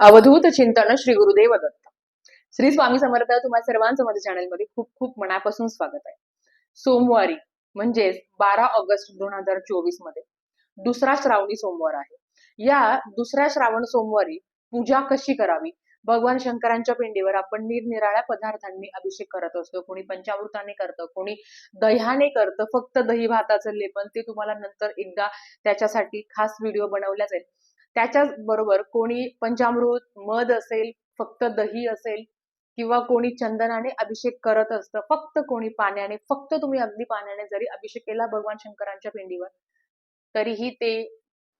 अवधूत चिंतन श्री गुरुदेव दत्त. श्री स्वामी समर्थ तुम्हा सर्वांचं माझ्या चॅनलमध्ये खूप खूप मनापासून स्वागत आहे. सोमवारी म्हणजेच बारा ऑगस्ट दोन हजार चोवीसमध्ये दुसरा श्रावणी सोमवार आहे. या दुसऱ्या श्रावण सोमवारी पूजा कशी करावी? भगवान शंकरांच्या पिंडीवर आपण निरनिराळ्या पदार्थांनी अभिषेक करत असतो. कोणी पंचामृताने करतं कोणी दह्याने करतं. फक्त दही भाताचं लेपन ते तुम्हाला नंतर एकदा त्याच्यासाठी खास व्हिडिओ बनवला जाईल त्याच्याच बरोबर कोणी पंचामृत मध असेल फक्त दही असेल किंवा कोणी चंदनाने अभिषेक करत असतं फक्त कोणी पाण्याने फक्त तुम्ही अगदी पाण्याने जरी अभिषेक केला भगवान शंकरांच्या पिंडीवर तरीही ते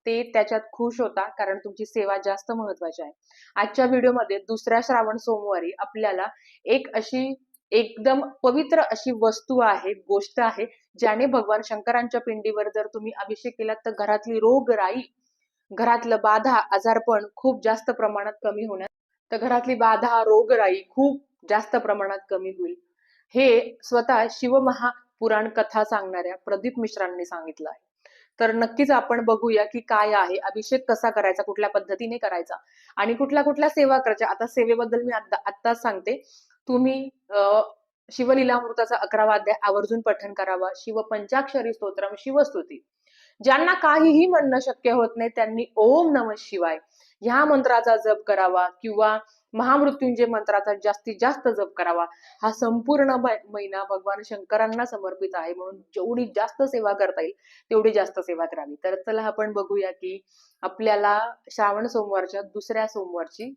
ते त्याच्यात खुश होता कारण तुमची सेवा जास्त महत्वाची आहे. आजच्या व्हिडिओमध्ये दुसऱ्या श्रावण सोमवारी आपल्याला एक अशी एकदम पवित्र अशी वस्तू आहे गोष्ट आहे ज्याने भगवान शंकरांच्या पिंडीवर जर तुम्ही अभिषेक केला तर घरातली रोगराई घरातलं बाधा आजारपण खूप जास्त प्रमाणात कमी होण्यास तर घरातली बाधा रोगराई खूप जास्त प्रमाणात कमी होईल. हे स्वतः शिवमहापुराण कथा सांगणाऱ्या प्रदीप मिश्रांनी सांगितलं आहे. तर नक्कीच आपण बघूया की काय आहे अभिषेक कसा करायचा कुठल्या पद्धतीने करायचा आणि कुठल्या कुठल्या सेवा करायच्या. आता सेवेबद्दल मी आता आत्ताच सांगते. तुम्ही अं, शिवलीलामृताचा अकरावा अध्याय आवर्जून पठण करावा. शिव पंचाक्षरी स्तोत्रम शिवस्तुती. ज्यांना काहीही म्हणणं शक्य होत नाही त्यांनी ओम नम शिवाय ह्या मंत्राचा जप करावा किंवा महामृत्युंजय मंत्राचा जास्तीत जास्त जप करावा. हा संपूर्ण महिना भगवान शंकरांना समर्पित आहे म्हणून जेवढी जास्त सेवा करता येईल तेवढी जास्त सेवा करावी. तर चला आपण बघूया की आपल्याला श्रावण सोमवारच्या दुसऱ्या सोमवारची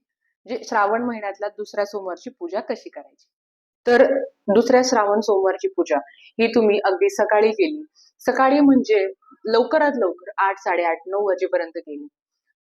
जे श्रावण महिन्यातल्या दुसऱ्या सोमवारची पूजा कशी करायची? तर दुसऱ्या श्रावण सोमवारची पूजा ही तुम्ही अगदी सकाळी केली. सकाळी म्हणजे लवकरात लवकर आठ साडेआठ नऊ वाजेपर्यंत केली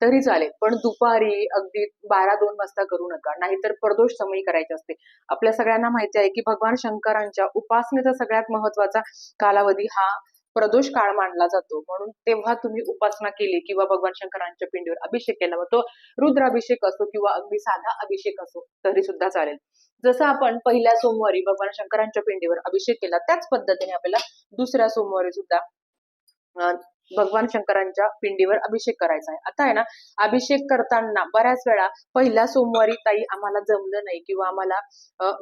तरी चालेल पण दुपारी अगदी बारा दोन वाजता करू नका नाहीतर प्रदोष समयी करायचे असते. आपल्या सगळ्यांना माहिती आहे की भगवान शंकरांच्या उपासनेचा सगळ्यात महत्त्वाचा कालावधी हा प्रदोष काळ मानला जातो. म्हणून तेव्हा तुम्ही उपासना केली किंवा भगवान शंकरांच्या पिंडीवर अभिषेक केला व तो रुद्राभिषेक असो किंवा अगदी साधा अभिषेक असो तरी सुद्धा चालेल. जसं आपण पहिल्या सोमवारी भगवान शंकरांच्या पिंडीवर अभिषेक केला त्याच पद्धतीने आपल्याला दुसऱ्या सोमवारी सुद्धा भगवान शंकरांच्या पिंडीवर अभिषेक करायचा आहे. आता आहे ना अभिषेक करताना बऱ्याच वेळा पहिल्या सोमवारी ताई आम्हाला जमलं नाही किंवा आम्हाला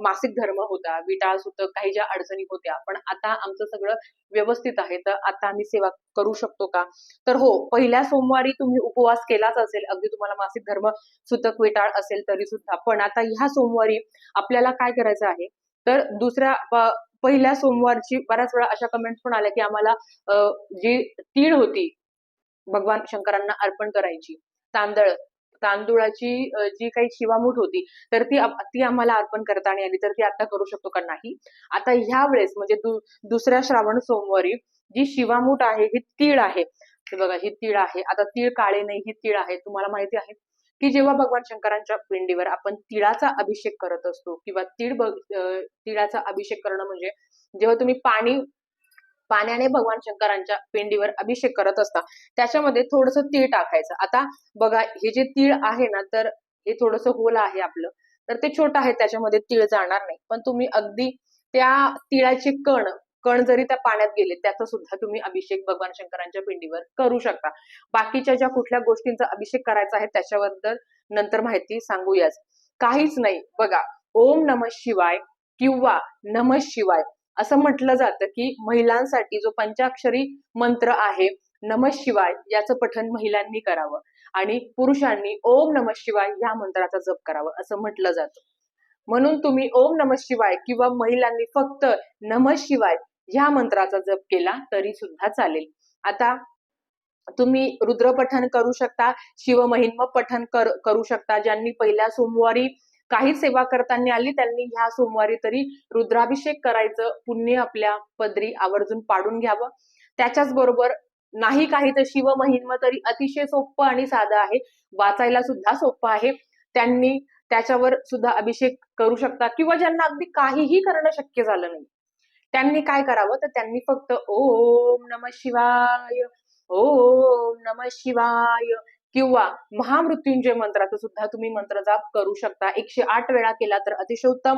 मासिक धर्म होता विटाळ होतं काही ज्या अडचणी होत्या पण आता आमचं सगळं व्यवस्थित आहे. तर आता आम्ही सेवा करू शकतो का? तर हो पहिल्या सोमवारी तुम्ही उपवास केलाच असेल अगदी तुम्हाला मासिक धर्म सुतक विटाळ असेल तरी सुद्धा पण आता ह्या सोमवारी आपल्याला काय करायचं आहे? तर दुसऱ्या पहिल्या सोमवारची बऱ्याच वेळा अशा कमेंट्स पण आल्या की आम्हाला जी तीळ होती भगवान शंकरांना अर्पण करायची तांदळ तांदुळाची जी काही शिवामूठ होती तर ती ती आम्हाला अर्पण करता नाही आली तर ती आता करू शकतो का नाही? आता ह्या वेळेस म्हणजे दु- दुसऱ्या श्रावण सोमवारी जी शिवामूठ आहे ही तीळ आहे. बघा ही तीळ आहे. आता तीळ काळे नाही ही तीळ आहे. तुम्हाला माहिती आहे? की जेव्हा भगवान शंकरांच्या पिंडीवर आपण तिळाचा अभिषेक करत असतो किंवा तीळ तिळाचा अभिषेक करणं म्हणजे जेव्हा तुम्ही पाणी पाण्याने भगवान शंकरांच्या पिंडीवर अभिषेक करत असता त्याच्यामध्ये थोडस तीळ टाकायचं. आता बघा हे जे तीळ आहे ना तर हे थोडस होल आहे आपलं तर ते छोटं आहे त्याच्यामध्ये तीळ जाणार नाही. पण तुम्ही अगदी त्या तिळाचे कण कण जरी त्या पाण्यात गेले त्याचा सुद्धा तुम्ही अभिषेक भगवान शंकरांच्या पिंडीवर करू शकता. बाकीच्या ज्या कुठल्या गोष्टींचा अभिषेक करायचा आहे त्याच्याबद्दल नंतर माहिती सांगूयाच. काहीच नाही. बघा ओम नम शिवाय किंवा नम शिवाय असं म्हटलं जातं की महिलांसाठी जो पंचाक्षरी मंत्र आहे नम शिवाय याचं पठण महिलांनी करावं आणि पुरुषांनी ओम नम शिवाय या मंत्राचा जप करावं असं म्हटलं जातं. म्हणून तुम्ही ओम नम शिवाय किंवा महिलांनी फक्त नम शिवाय ह्या मंत्राचा जप केला तरी सुद्धा चालेल. आता तुम्ही रुद्रपठन करू शकता शिवमहिन्म पठन कर, करू शकता. ज्यांनी पहिल्या सोमवारी काही सेवा करताना आली त्यांनी ह्या सोमवारी तरी रुद्राभिषेक करायचं पुण्य आपल्या पदरी आवर्जून पाडून घ्यावं. त्याच्याच बरोबर नाही काही तर शिवमहिन्म तरी अतिशय सोपं आणि साधं आहे. वाचायला सुद्धा सोपं आहे. त्यांनी त्याच्यावर सुद्धा अभिषेक करू शकता किंवा ज्यांना अगदी काहीही करणं शक्य झालं नाही. त्यांनी काय करावं? तर त्यांनी फक्त ओम नम शिवाय ओम नम शिवाय किंवा महामृत्युंजय मंत्राचा सुद्धा तुम्ही मंत्र जाप करू शकता. एकशे आठ वेळा केला तर अतिशय उत्तम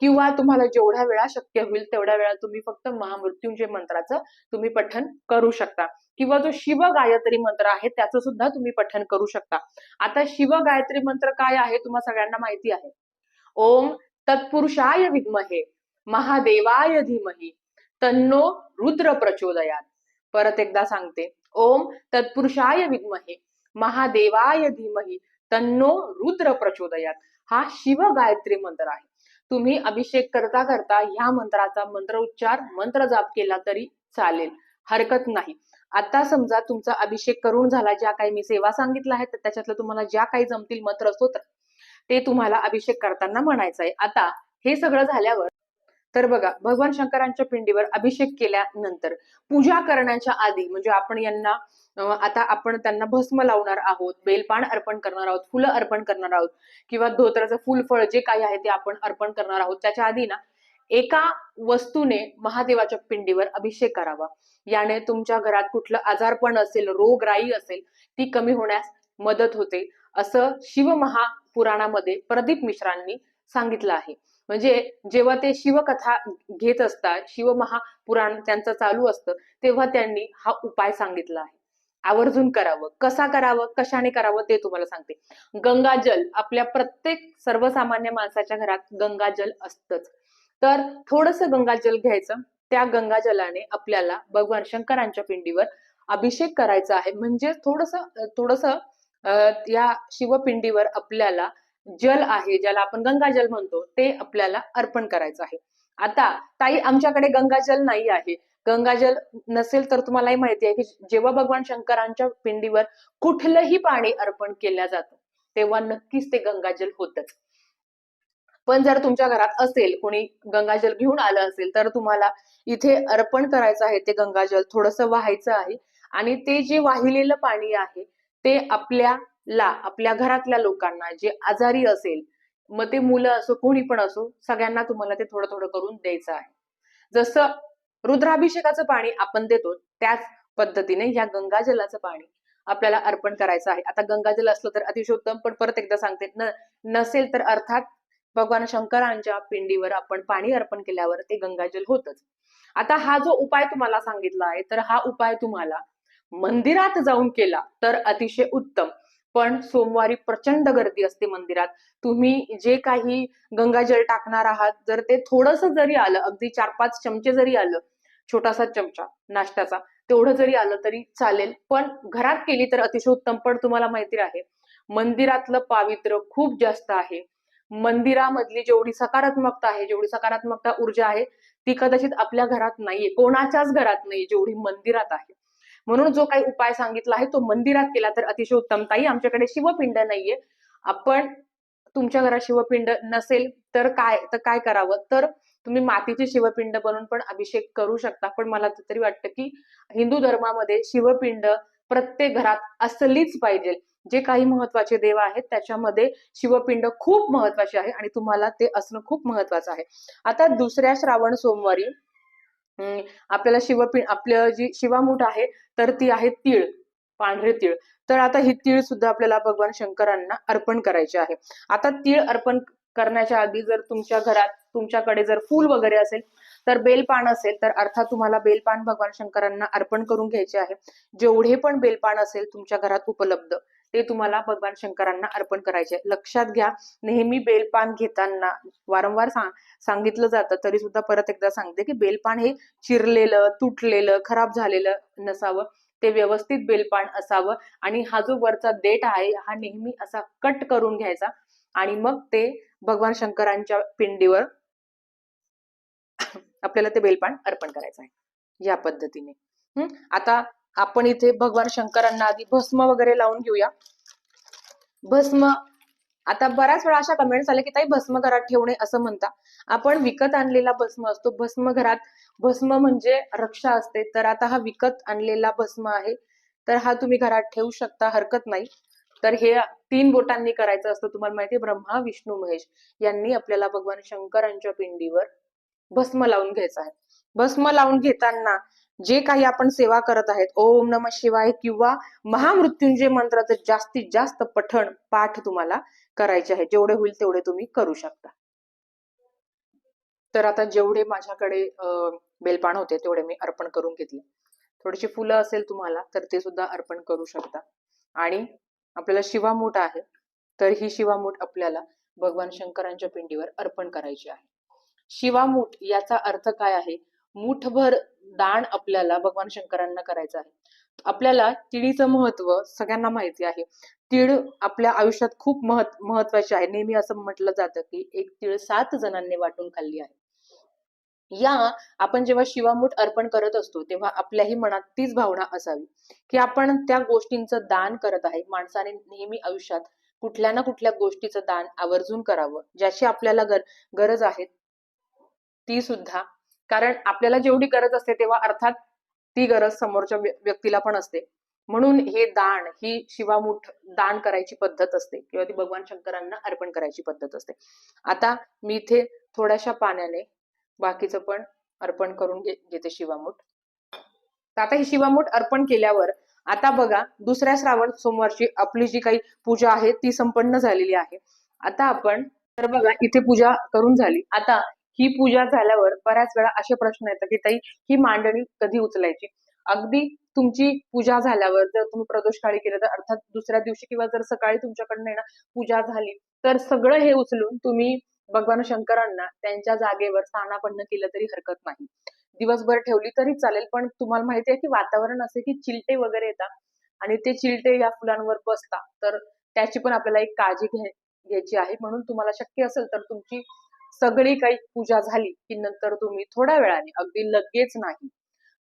किंवा तुम्हाला जेवढ्या वेळा शक्य होईल तेवढ्या वेळा तुम्ही फक्त महामृत्युंजय मंत्राचं तुम्ही पठण करू शकता. किंवा जो शिव गायत्री मंत्र आहे त्याचं सुद्धा तुम्ही पठण करू शकता. आता शिव गायत्री मंत्र काय आहे? तुम्हाला सगळ्यांना माहिती आहे. ओम तत्पुरुषाय विद्महे. महादेवाय धीमही तन्नो रुद्र प्रचोदयात. परत एकदा सांगते ओम तत्पुरुषाय विद्महे महादेवाय धीमही तन्नो रुद्र प्रचोदयात. हा शिव गायत्री मंत्र आहे. तुम्ही अभिषेक करता करता ह्या मंत्राचा मंत्र उच्चार मंत्र जाप केला तरी चालेल. हरकत नाही. आता समजा तुमचा अभिषेक करून झाला ज्या काही मी सेवा सांगितल्या आहेत त्याच्यातलं तुम्हाला ज्या काही जमतील मंत्र स्तोत्र ते तुम्हाला अभिषेक करताना म्हणायचं आहे आता हे सगळं झाल्यावर तर बघा भगवान शंकरांच्या पिंडीवर अभिषेक केल्यानंतर पूजा करण्याच्या आधी म्हणजे आपण यांना आता आपण त्यांना भस्म लावणार आहोत बेलपान अर्पण करणार आहोत फुलं अर्पण करणार आहोत किंवा धोत्राचं फुल फळ जे काही आहे ते आपण अर्पण करणार आहोत त्याच्या आधी ना एका वस्तूने महादेवाच्या पिंडीवर अभिषेक करावा. याने तुमच्या घरात कुठलं आजारपण असेल रोगराई असेल ती कमी होण्यास मदत होते असं शिवमहापुराणामध्ये प्रदीप मिश्रांनी सांगितलं आहे. म्हणजे जेव्हा ते शिवकथा घेत असतात शिवमहापुराण त्यांचं चालू असतं तेव्हा त्यांनी हा उपाय सांगितला आहे. आवर्जून करावं. कसा करावं? कशाने करावं? ते तुम्हाला सांगते. गंगाजल आपल्या प्रत्येक सर्वसामान्य माणसाच्या घरात गंगाजल असतंच. तर थोडस गंगाजल घ्यायचं. त्या गंगाजलाने आपल्याला भगवान शंकरांच्या पिंडीवर अभिषेक करायचा आहे. म्हणजे थोडस थोडस या शिवपिंडीवर आपल्याला जल आहे ज्याला आपण गंगाजल म्हणतो ते आपल्याला अर्पण करायचं आहे. आता ताई आमच्याकडे गंगाजल नाही आहे. गंगाजल नसेल तर तुम्हालाही माहिती आहे की जेव्हा भगवान शंकरांच्या पिंडीवर कुठलंही पाणी अर्पण केलं जातं तेव्हा नक्कीच ते गंगाजल होतच. पण जर तुमच्या घरात असेल कोणी गंगाजल घेऊन आलं असेल तर तुम्हाला इथे अर्पण करायचं आहे ते गंगाजल थोडस व्हायचं आहे. आणि ते जे वाहिलेलं पाणी आहे ते आपल्या ला आपल्या घरातल्या लोकांना जे आजारी असेल मग ते मुलं असो कोणी पण असो सगळ्यांना तुम्हाला ते थोडं थोडं करून द्यायचं आहे. जसं रुद्राभिषेकाचं पाणी आपण देतो त्याच पद्धतीने या गंगाजलाचं पाणी आपल्याला अर्पण करायचं आहे. आता गंगाजल असलं तर अतिशय उत्तम पण परत एकदा सांगते न नसेल तर अर्थात भगवान शंकरांच्या पिंडीवर आपण पाणी अर्पण केल्यावर ते गंगाजल होतच. आता हा जो उपाय तुम्हाला सांगितला आहे तर हा उपाय तुम्हाला मंदिरात जाऊन केला तर अतिशय उत्तम. पण सोमवारी प्रचंड गर्दी असते मंदिरात. तुम्ही जे काही गंगाजल टाकणार आहात जर ते थोडस जरी आलं अगदी चार पाच चमचे जरी आलं छोटासा चमचा नाश्त्याचा तेवढं जरी आलं तरी चालेल. पण घरात केली तर अतिशय उत्तम पण तुम्हाला माहिती आहे मंदिरातलं पावित्र्य खूप जास्त आहे. मंदिरामधली जेवढी सकारात्मकता आहे जेवढी सकारात्मकता ऊर्जा आहे ती कदाचित आपल्या घरात नाहीये कोणाच्याच घरात नाही जेवढी मंदिरात आहे. म्हणून जो काही उपाय सांगितला आहे तो मंदिरात केला तर अतिशय उत्तम. ताई आमच्याकडे शिवपिंड नाहीये. आपण तुमच्या घरात शिवपिंड नसेल तर काय तर काय करावं? तर तुम्ही मातीचे शिवपिंड बनवून पण अभिषेक करू शकता. पण मला तरी वाटतं की हिंदू धर्मामध्ये शिवपिंड प्रत्येक घरात असलीच पाहिजे. जे काही महत्त्वाचे देव आहेत त्याच्यामध्ये शिवपिंड खूप महत्त्वाचे आहे आणि तुम्हाला ते असणं खूप महत्वाचं आहे. आता दुसऱ्या श्रावण सोमवारी आपल्याला शिवपिंड आपलं जी शिवामूठ आहे तर ती आहे तीळ पांढरे तीळ. तर आता ही तीळ सुद्धा आपल्याला भगवान शंकरांना अर्पण करायचे आहे. आता तीळ अर्पण करण्याच्या आधी जर तुमच्या घरात तुमच्याकडे जर फूल वगैरे असेल तर बेलपान असेल तर अर्थात तुम्हाला बेलपान भगवान शंकरांना अर्पण करून घ्यायचे आहे. जेवढे पण बेलपान असेल तुमच्या घरात उपलब्ध ते तुम्हाला भगवान शंकरांना अर्पण करायचे. लक्षात घ्या नेहमी बेलपान घेताना वारंवार सांग सांगितलं जातं तरी सुद्धा परत एकदा सांगते की बेलपान हे चिरलेलं तुटलेलं खराब झालेलं नसावं. ते व्यवस्थित बेलपान असावं आणि हा जो वरचा देठ आहे हा नेहमी असा कट करून घ्यायचा आणि मग ते भगवान शंकरांच्या पिंडीवर आपल्याला ते बेलपान अर्पण करायचं आहे या पद्धतीने. हम्म आता आपण इथे भगवान शंकरांना आधी भस्म वगैरे लावून घेऊया. भस्म आता बऱ्याच वेळा अशा कमेंट्स आल्या की ताई भस्म घरात ठेवणे असं म्हणता. आपण विकत आणलेला भस्म असतो. भस्म घरात भस्म म्हणजे रक्षा असते. तर आता हा विकत आणलेला भस्म आहे. तर हा तुम्ही घरात ठेवू शकता हरकत नाही. तर हे तीन बोटांनी करायचं असतं तुम्हाला माहिती ब्रह्मा विष्णू महेश यांनी आपल्याला भगवान शंकरांच्या पिंडीवर भस्म लावून घ्यायचं आहे. भस्म लावून घेताना जे काही आपण सेवा करत आहेत ओम नम शिवाय किंवा महामृत्युंजय मंत्राचं जास्तीत जास्त पठण पाठ तुम्हाला करायचे आहे. जेवढे होईल तेवढे तुम्ही करू शकता. तर आता जेवढे माझ्याकडे बेलपान होते तेवढे मी अर्पण करून घेतले. थोडीशी फुलं असेल तुम्हाला तर ते सुद्धा अर्पण करू शकता. आणि आपल्याला शिवामूठ आहे तर ही शिवामूठ आपल्याला भगवान शंकरांच्या पिंडीवर अर्पण करायची आहे. शिवामूठ याचा अर्थ काय आहे? मुठभर दान आपल्याला भगवान शंकरांना करायचं आहे. आपल्याला तिळीचं महत्त्व सगळ्यांना माहिती आहे. तीळ आपल्या आयुष्यात खूप महत् महत्त्वाचे आहे. नेहमी असं म्हटलं जातं की एक तीळ सात जणांनी वाटून खाल्ली आहे. या आपण जेव्हा शिवामूठ अर्पण करत असतो तेव्हा आपल्याही मनात तीच भावना असावी की आपण त्या गोष्टींचं दान करत आहे. माणसाने नेहमी आयुष्यात कुठल्या ना कुठल्या गोष्टीचं दान आवर्जून करावं. ज्याची आपल्याला गर गरज आहे ती सुद्धा कारण आपल्याला जेवढी गरज असते तेव्हा अर्थात ती गरज समोरच्या व्यक्तीला पण असते. म्हणून हे दान ही शिवामुठ दान करायची पद्धत असते किंवा ती भगवान शंकरांना अर्पण करायची पद्धत असते. आता मी इथे थोड्याशा पाण्याने बाकीचं पण अर्पण करून घेते शिवामूठ. आता ही शिवामूठ अर्पण केल्यावर आता बघा दुसऱ्या श्रावण सोमवारची आपली जी काही पूजा आहे ती संपन्न झालेली आहे. आता आपण तर बघा इथे पूजा करून झाली. आता ही पूजा झाल्यावर बऱ्याच वेळा असे प्रश्न येतात की ताई ही मांडणी कधी उचलायची? अगदी तुमची पूजा झाल्यावर जर तुम्ही प्रदोष काळी केलं तर अर्थात दुसऱ्या दिवशी किंवा जर सकाळी तुमच्याकडनं आहे ना पूजा झाली तर सगळं हे उचलून तुम्ही भगवान शंकरांना त्यांच्या जागेवर स्थानापन्न केलं तरी हरकत नाही. दिवसभर ठेवली तरी चालेल पण तुम्हाला माहिती आहे की वातावरण असे की चिलटे वगैरे येतात आणि ते चिलटे या फुलांवर बसतात. तर त्याची पण आपल्याला एक काळजी घ्याय घ्यायची आहे. म्हणून तुम्हाला शक्य असेल तर तुमची सगळी काही पूजा झाली की नंतर तुम्ही थोड्या वेळाने अगदी लगेच नाही.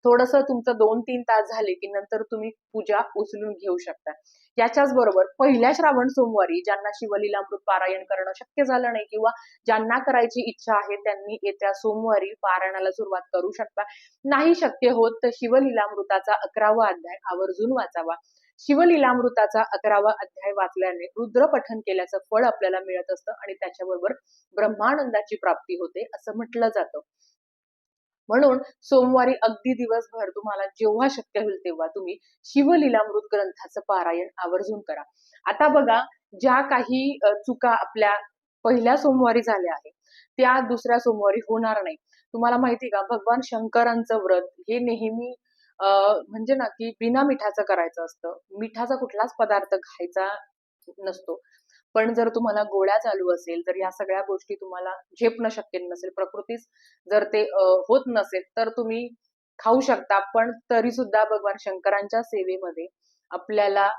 थोडस तुमचं दोन तीन तास झाले की नंतर तुम्ही पूजा उचलून घेऊ शकता. याच्याच बरोबर पहिल्या श्रावण सोमवारी ज्यांना शिवलीलामृत पारायण करणं शक्य झालं नाही किंवा ज्यांना करायची इच्छा आहे त्यांनी येत्या सोमवारी पारायणाला सुरुवात करू शकता. नाही शक्य होत तर शिवलीलामृताचा अकरावा अध्याय आवर्जून वाचावा. शिवलीलामृताचा अकरावा अध्याय वाचल्याने रुद्र पठन केल्याचं फळ आपल्याला मिळत असतं आणि त्याच्याबरोबर ब्रह्मानंदाची प्राप्ती होते असं म्हटलं जातं. म्हणून सोमवारी अगदी दिवसभर तुम्हाला जेव्हा शक्य होईल तेव्हा तुम्ही शिवलीलामृत ग्रंथाचं पारायण आवर्जून करा. आता बघा ज्या काही चुका आपल्या पहिल्या सोमवारी झाल्या आहेत त्या दुसऱ्या सोमवारी होणार नाही. तुम्हाला माहिती का? भगवान शंकरांचं व्रत हे नेहमी म्हणजे ना की बिना मिठाचं करायचं असतं. मिठाचा कुठलाच पदार्थ खायचा नसतो. पण जर तुम्हाला गोळ्या चालू असेल तर या सगळ्या गोष्टी तुम्हाला झेपणं शक्य नसेल. प्रकृतीच जर ते होत नसेल तर तुम्ही खाऊ शकता. पण तरी सुद्धा भगवान शंकरांच्या सेवेमध्ये आपल्याला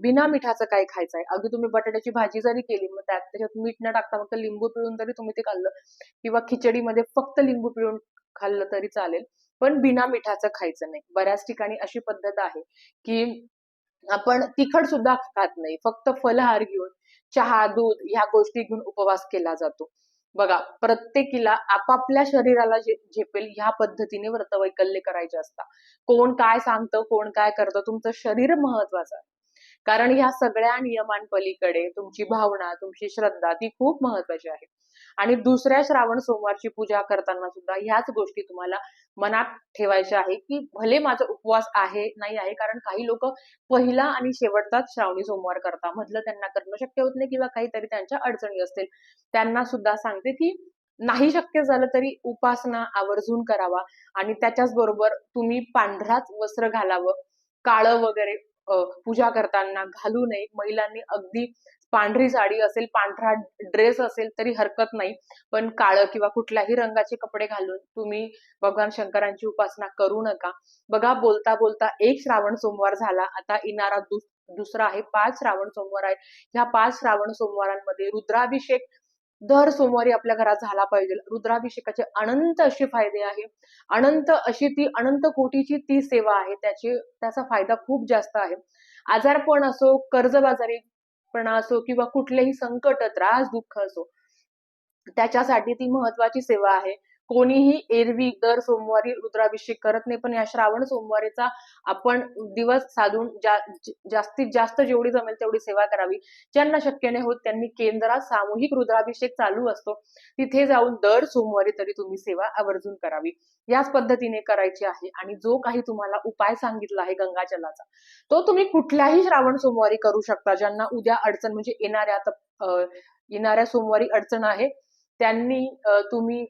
बिना मिठाचं काय खायचं आहे अगदी तुम्ही बटाट्याची भाजी जरी केली मग त्यात त्याच्यात मीठ न टाकता फक्त लिंबू पिळून जरी तुम्ही ते खाल्लं. किंवा खिचडीमध्ये फक्त लिंबू पिळून खाल्लं तरी चालेल. पण बिना मिठाचं खायचं नाही. बऱ्याच ठिकाणी अशी पद्धत आहे की आपण तिखट सुद्धा खात नाही. फक्त फलहार घेऊन चहा दूध ह्या गोष्टी घेऊन उपवास केला जातो. बघा प्रत्येकीला आपापल्या शरीराला जे झेपेल ह्या पद्धतीने व्रतवैकल्य करायचे असतात. कोण काय सांगतं कोण काय करतं तुमचं शरीर महत्वाचं आहे. कारण ह्या सगळ्या नियमांपलीकडे तुमची भावना तुमची श्रद्धा ती खूप महत्वाची आहे. आणि दुसऱ्या श्रावण सोमवारची पूजा करताना सुद्धा ह्याच गोष्टी तुम्हाला मनात ठेवायच्या आहे की भले माझा उपवास आहे नाही आहे कारण काही लोक पहिला आणि शेवटचाच श्रावणी सोमवार करता मधलं त्यांना करणं शक्य होत नाही किंवा काहीतरी त्यांच्या अडचणी असतील. त्यांना सुद्धा सांगते की नाही शक्य झालं तरी उपासना आवर्जून करावा आणि त्याच्याच बरोबर तुम्ही पांढराच वस्त्र घालावं काळं वगैरे पूजा करताना घालू नये. महिलांनी अगदी पांढरी साडी असेल पांढरा ड्रेस असेल तरी हरकत नाही. पण काळं किंवा कुठल्याही रंगाचे कपडे घालून तुम्ही भगवान शंकरांची उपासना करू नका. बघा बोलता बोलता एक श्रावण सोमवार झाला. आता येणारा दुसरा आहे पाच श्रावण सोमवार आहे. ह्या पाच श्रावण सोमवारांमध्ये रुद्राभिषेक दर सोमवारी आपल्या घरात झाला पाहिजे. रुद्राभिषेकाचे अनंत असे फायदे आहे. अनंत अशी ती अनंत कोटीची ती सेवा आहे. त्याची त्याचा फायदा खूप जास्त आहे. आजारपण असो कर्जबाजारीपणा असो किंवा कुठलेही संकट त्रास दुःख असो त्याच्यासाठी ती महत्वाची सेवा आहे. कोणीही एरवी दर सोमवारी रुद्राभिषेक करत नाही. पण या श्रावण सोमवारीचा आपण दिवस साधून जा, जास्तीत जास्त जेवढी जमेल तेवढी सेवा करावी. ज्यांना शक्य नाही होत त्यांनी केंद्रात सामूहिक रुद्राभिषेक चालू असतो. तिथे जाऊन दर सोमवारी तरी तुम्ही सेवा आवर्जून करावी. याच पद्धतीने करायची आहे. आणि जो काही तुम्हाला उपाय सांगितला आहे गंगाजलाचा तो तुम्ही कुठल्याही श्रावण सोमवारी करू शकता. ज्यांना उद्या अडचण म्हणजे येणाऱ्या अं, येणाऱ्या सोमवारी अडचण आहे त्यांनी तुम्ही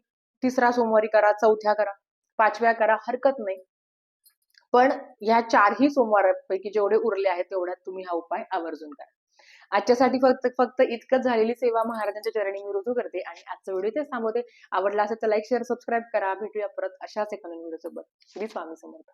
तिसरा सोमवारी करा चौथ्या करा पाचव्या करा हरकत नाही. पण ह्या चारही सोमवारापैकी जेवढे उरले आहेत तेवढ्यात तुम्ही हा उपाय आवर्जून करा. आजच्यासाठी फक्त फक्त इतकंच झालेली सेवा महाराजांच्या चरणी मी रुजू करते आणि आजचा व्हिडिओ ते थांबवते. आवडला असेल तर लाईक शेअर सबस्क्राईब करा. भेटूया परत अशाच एका नवीन व्हिडिओ सोबत श्री स्वामी समर्थ.